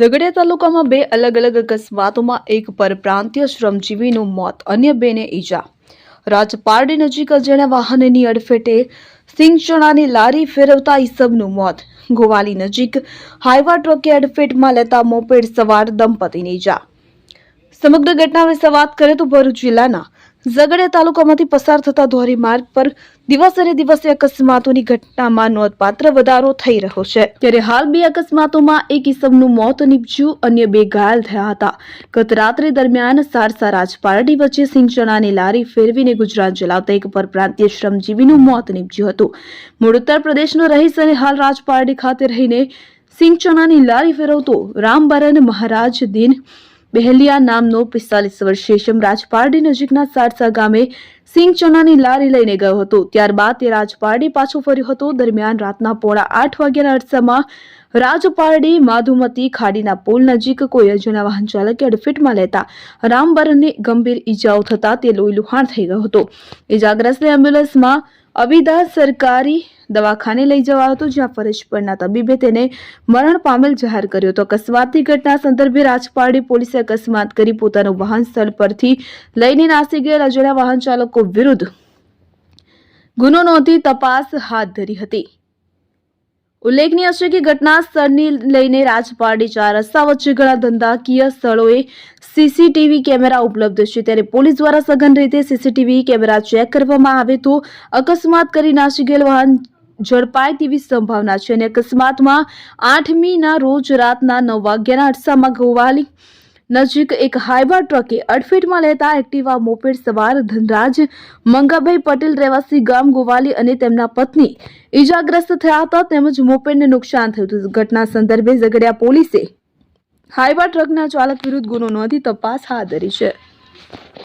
ઝઘડિયા તાલુકામાં બે અલગ અલગ અકસ્માતોમાં એક પરપ્રાંતીય શ્રમજીવીનું મોત, અન્ય બેને ઈજા. રાજપારડી નજીક અજાણ્યા વાહનની અડફેટે સિંગચણાની લારી ફેરવતા ઈસબનું મોત. ગોવાલી નજીક હાઈવા ટ્રકે અડફેટમાં લેતા મોપેડ સવાર દંપતીની ઈજા. સમગ્ર ઘટના વિશે વાત કરીએ તો ભરૂચ જિલ્લાના ઝઘડિયા તાલુકામાંથી પસાર થતા ધોરી માર્ગ પર દિવસે દિવસે અકસ્માતોની ઘટનામાં નોંધપાત્ર વધારો થઈ રહ્યો છે. ત્યારે હાલ બે અકસ્માતોમાં એક ઇસમનું મોત નીપજ્યું, અન્ય બે ઘાયલ થયા હતા. ગત રાત્રે દરમિયાન સારસા રાજપારડી વચ્ચે સિંચણાની લારી ફેરવીને ગુજરાત ચલાવતા એક પરપ્રાંતીય શ્રમજીવીનું મોત નીપજ્યું હતું. મૂળ ઉત્તર પ્રદેશનો રહીશ અને હાલ રાજપારડી ખાતે રહીને સિંચણાની લારી ફેરવતો રામબરન મહારાજ દિન બહેલિયા નામનો પિસ્તાલીસ વર્ષીય શેષમ રાજપારડી નજીકના સારસા ગામે સિંગ ચણાની લારી લઈને ગયો હતો. ત્યારબાદ તે રાજપારડી પાછો ફર્યો હતો. દરમિયાન રાતના પોણા આઠ વાગ્યાના અરસામાં રાજપારડી માધુમતી ખાડીના પુલ નજીક કોઈ અજાણ્યા વાહન ચાલકે અડફેટમાં લેતા રામબરણને ગંભીર ઈજાઓ થતા તે લોહી લુહાણ થઈ ગયો હતો. ઈજાગ્રસ્તને એમ્બ્યુલન્સમાં અવિદા સરકારી દવાખાને લઈ જવાયો હતો, જ્યાં ફરજ પરના તબીબે તેને મરણ પામેલ જાહેર કર્યો હતો. અકસ્માતની ઘટના સંદર્ભે રાજપારડી પોલીસે અકસ્માત કરી પોતાનું વાહન સ્થળ પરથી લઈને નાસી ગયેલ અજાણ્યા વાહન ચાલકો વિરુદ્ધ ગુનો નોંધી તપાસ હાથ ધરી હતી. ઉલ્લેખનીય છે કે ઘટના સ્થળની લઈને રાજપારડી ચાર રસ્તા વચ્ચે ઘણા ધંધાકીય સ્થળોએ સીસીટીવી કેમેરા ઉપલબ્ધ છે. ત્યારે પોલીસ દ્વારા સઘન રીતે સીસીટીવી કેમેરા ચેક કરવામાં આવે તો અકસ્માત કરી નાસી ગયેલ વાહન ઝડપાય તેવી સંભાવના છે અને અકસ્માતમાં આઠમીના રોજ રાતના નવ વાગ્યાના અરસામાં ગોવાલી નજીક એક હાઈવા ટ્રકે અડફેટમાં લેતા એક્ટિવા મોપેડ સવાર ધનરાજ મંગાભાઈ પટેલ રહેવાસી ગામ ગોવાલી અને તેમના પત્ની ઈજાગ્રસ્ત થયા હતા તેમજ મોપેડને નુકસાન થયું હતું. ઘટના સંદર્ભે ઝઘડિયા પોલીસે હાઈવા ટ્રકના ચાલક વિરુદ્ધ ગુનો નોંધી તપાસ હાથ ધરી છે.